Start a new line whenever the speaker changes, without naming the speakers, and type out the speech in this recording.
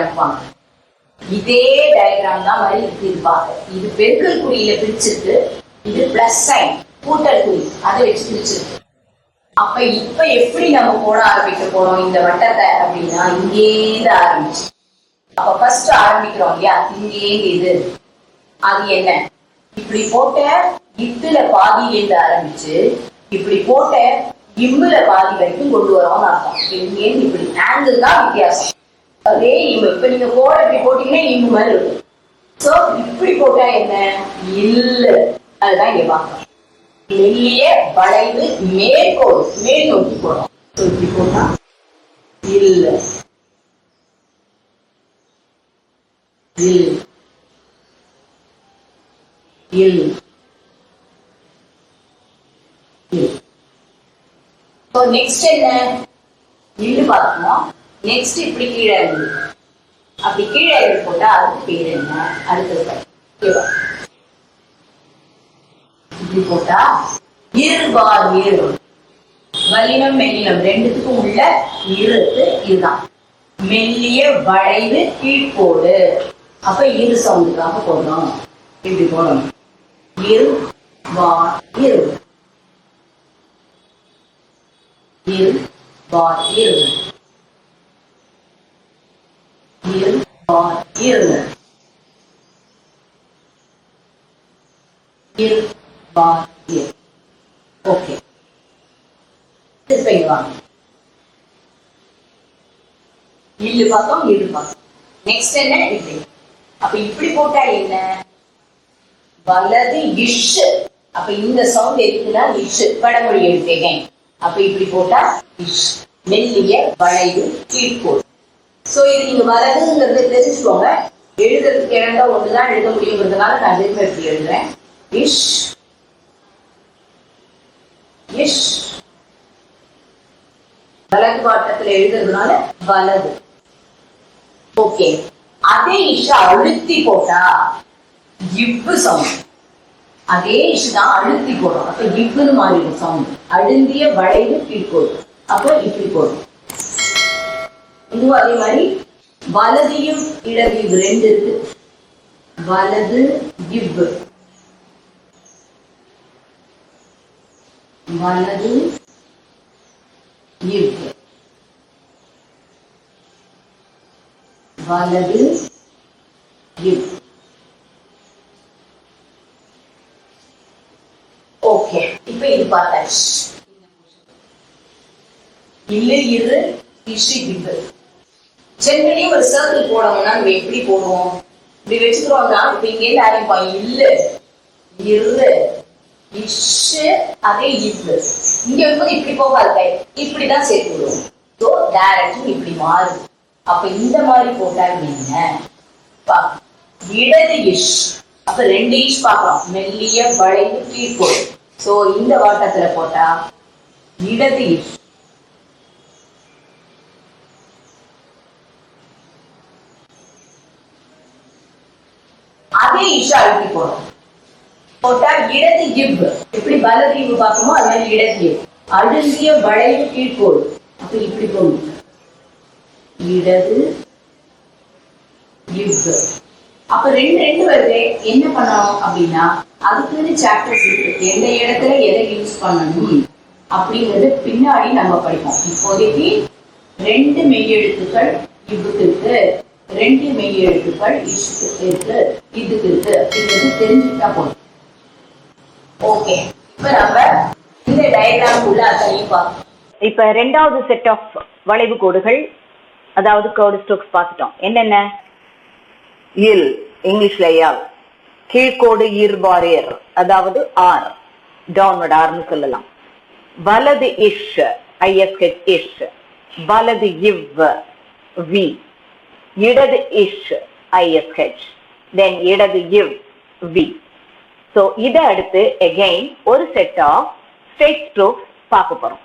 இருப்பாங்க இதே டயக்ராம் தான் மாதிரி இருப்பாங்க இது பார்க்க பெருக்கல் குறியில பிரிச்சிருக்கு. இது பிளஸ் சைன் கூட்டல் குறி. அதை வச்சு பிரிச்சிருக்கு. அப்ப இப்ப எப்படி நம்ம போட ஆரம்பிக்க போறோம் இந்த வட்டத்தை அப்படின்னா இங்கேந்து ஆரம்பிச்சு. அப்ப ஃபர்ஸ்ட் ஆரம்பிக்கிறோம் இல்லையா? இங்கே இது. அது என்ன? இப்படி போட்ட இட்டுல பாதியிலேருந்து ஆரம்பிச்சு இப்படி போட்ட இம்முல பாதி வரைக்கும் கொண்டு வரோம்னு அர்த்தம். இங்கேந்து இப்படி ஆங்கிள் தான் வித்தியாசம். அதே இம்மு இப்ப நீங்க கோடை இப்படி போட்டீங்கன்னா இம்மு மாதிரி இருக்கும் சோ இப்படி போட்டா என்ன? இல்ல. அதுதான் இங்க பார்க்கணும். மெல்லிய வளைவு மேற்கோள் மேல் நோக்கி போறோம் இப்படி போட்டா இல்ல. இல் இல் நெக்ஸ்ட் என்ன? இல்லு பார்க்கணும். நெக்ஸ்ட் இப்படி கீழே இருந்து அப்படி கீழே இருந்து போட்டா அதுக்கு பேர் என்ன? அடுத்தது ஓகேவா இப்படி போட்டா இருபார் இரு. வலினம் மெல்லினம் ரெண்டுத்துக்கும் உள்ள இருத்து இதுதான். மெல்லிய வளைவு கீழ்கோடு. அப்ப இரு சவுண்டுக்காக போடணும். இப்படி போடணும். இரு வா இரு. இரு வா இரு. இரு வா இரு இரு வா Okay. This way இங்க வாங்க இல்லு பார்த்தோம் இரு பார்த்தோம். நெக்ஸ்ட் என்ன? இப்படி அப்ப இப்படி போட்டா என்ன? வலது இஷ். அப்ப இந்த சவுண்ட் எதுக்குன்னா இஷ். படமொழி எடுத்தேன் அப்ப இப்படி போட்டா இஷ். மெல்லிய வளைவு கீழ்கோடு சோ இது நீங்க வலதுங்கிறது தெரிஞ்சுக்கோங்க. எழுதுறதுக்கு இரண்டா ஒண்ணுதான் எழுத முடியுங்கிறதுனால நான் திரும்ப எப்படி எழுதுறேன். இஷ். இஷ். வலது வாட்டத்துல எழுதுறதுனால வலது. ஓகே அதே இஷா அழுத்தி போட்டா இவ்வு சவுண்ட் அதே இஷு தான் அழுத்தி போடும். அப்ப இவ்வுன்னு மாறிடும். சவுண்ட் அழுந்திய வளைவு கீழ்கோடு அப்ப இப்படி போடும். இதுவும் அதே மாதிரி வலதையும் இடது இவ் ரெண்டு இருக்கு வலது இவ்வு. வலது இவ்வு. வலது இவ் ஓகே இப்ப இது பார்த்தாச்சு. இல்லை இரு இஷு இவ்வு. ஜென்ரலி ஒரு சர்க்கிள் போடணும்னா நம்ம எப்படி போடுவோம்? இப்படி வச்சுக்கிறோம்னா இப்ப இங்க இருந்து ஆரம்பிப்போம் இல்லு இரு இஷு அதே இவ்வு. இங்க இருக்கும்போது இப்படி போகாது இப்படிதான் சேர்த்து விடுவோம். ஸோ டேரக்டும் இப்படி மாறும். அப்ப இந்த மாதிரி போட்டா என்ன? இடது இஷ். அப்ப ரெண்டு இஷ் பார்க்கலாம். மெல்லிய வளைவு கீழ்கோள். சோ இந்த வாட்டத்துல போட்டா இடது இஷ். அதே அழுத்தி போடும் போட்டா இடது இவ் எப்படி வலது இவ் பார்க்கணுமோ அது மாதிரி இடது இவ் அழுந்திய வளைவு கீழ்கோடு. அப்ப இப்படி போகணும் இடது இவ் அப்ப ரெண்டு ரெண்டு வருது. என்ன பண்ணணும் அப்படின்னா அதுக்குன்னு சாப்டர்ஸ் இருக்கு. எந்த இடத்துல எதை யூஸ் பண்ணணும் அப்படிங்கிறது பின்னாடி நம்ம படிப்போம். இப்போதைக்கு ரெண்டு மெய் எழுத்துக்கள் இவ்வுக்கு இருக்கு. ரெண்டு மெய்யெழுத்துக்கள் இஷ்டுக்கு இருக்கு இதுக்கு இருக்கு அப்படிங்கிறது தெரிஞ்சுக்கிட்டா போதும். ஓகே இப்ப நம்ம இந்த டயக்ராம் உள்ள அத்தனையும் பார்ப்போம்.
இப்ப ரெண்டாவது செட் ஆஃப் வளைவு கோடுகள் அதாவது கோடு ஸ்ட்ரோக்ஸ் பார்த்துட்டோம். என்னென்ன? இல் இங்கிலீஷ்ல யால் கீழ்கோடு இர்பாரியர் அதாவது ஆர் டவுன்வர்ட் ஆர்னு சொல்லலாம். வலது இஷ் ஐஎஸ்ஹெச் இஷ் வலது இவ் வி இடது இஷ் ஐஎஸ்ஹெச் தென் இடது இவ் வி ஸோ இதை அடுத்து எகெயின் ஒரு செட் ஆஃப் ஸ்டேட் ஸ்ட்ரோக்ஸ் பார்க்க போகிறோம்